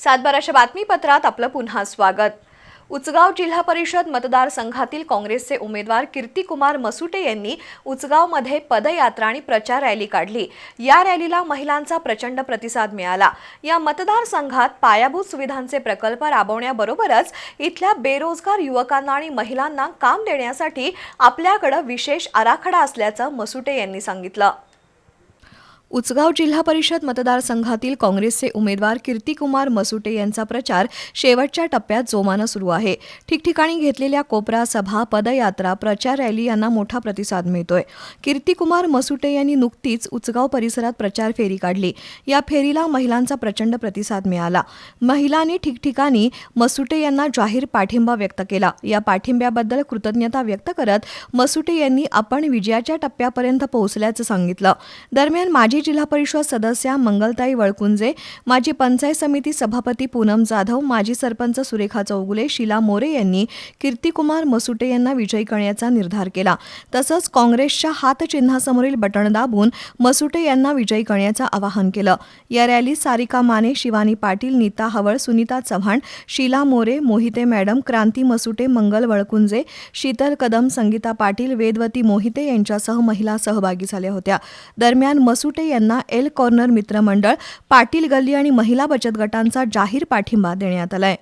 सातबाराच्या बातमीपत्रात आपलं पुन्हा स्वागत. उचगाव जिल्हा परिषद मतदारसंघातील काँग्रेसचे उमेदवार कीर्तिकुमार मसुटे यांनी उचगावमध्ये पदयात्रा आणि प्रचार रॅली काढली. या रॅलीला महिलांचा प्रचंड प्रतिसाद मिळाला. या मतदारसंघात पायाभूत सुविधांचे प्रकल्प राबवण्याबरोबरच इथल्या बेरोजगार युवकांना आणि महिलांना काम देण्यासाठी आपल्याकडं विशेष आराखडा असल्याचं मसुटे यांनी सांगितलं. उचगाव जिल्हा परिषद मतदारसंघातील काँग्रेसचे उमेदवार कीर्तिकुमार मसुटे यांचा प्रचार शेवटच्या टप्प्यात जोमानं सुरू आहे. ठिकठिकाणी घेतलेल्या कोपरा सभा पदयात्रा प्रचार रॅली यांना मोठा प्रतिसाद मिळतोय. कीर्तिकुमार मसुटे यांनी नुकतीच उचगाव परिसरात प्रचार फेरी काढली. या फेरीला महिलांचा प्रचंड प्रतिसाद मिळाला. महिलांनी ठिकठिकाणी मसुटे यांना जाहीर पाठिंबा व्यक्त केला. या पाठिंब्याबद्दल कृतज्ञता व्यक्त करत मसुटे यांनी आपण विजयाच्या टप्प्यापर्यंत पोहोचल्याचं सांगितलं. दरम्यान माजी जिल्हा परिषद सदस्या मंगलताई वळकुंजे माजी पंचायत समिती सभापती पूनम जाधव माजी सरपंच सुरेखा चौगुले शीला मोरे यांनी कीर्तिकुमार मसुटे यांना विजयी करण्याचा निर्धार केला. तसंच काँग्रेसच्या हातचिन्हासमोरील बटण दाबून मसुटे यांना विजयी करण्याचं आवाहन केलं. या रॅलीत सारिका माने शिवानी पाटील नीता हवळ सुनीता चव्हाण शीला मोरे मोहिते मॅडम क्रांती मसुटे मंगल वळकुंजे शीतल कदम संगीता पाटील वेदवती मोहिते यांच्यासह महिला सहभागी झाल्या होत्या. दरम्यान मसुटे यांना एल कॉर्नर मित्रमंडळ पाटील गल्ली आणि महिला बचत गटांचा जाहीर पाठिंबा देण्यात आलाय.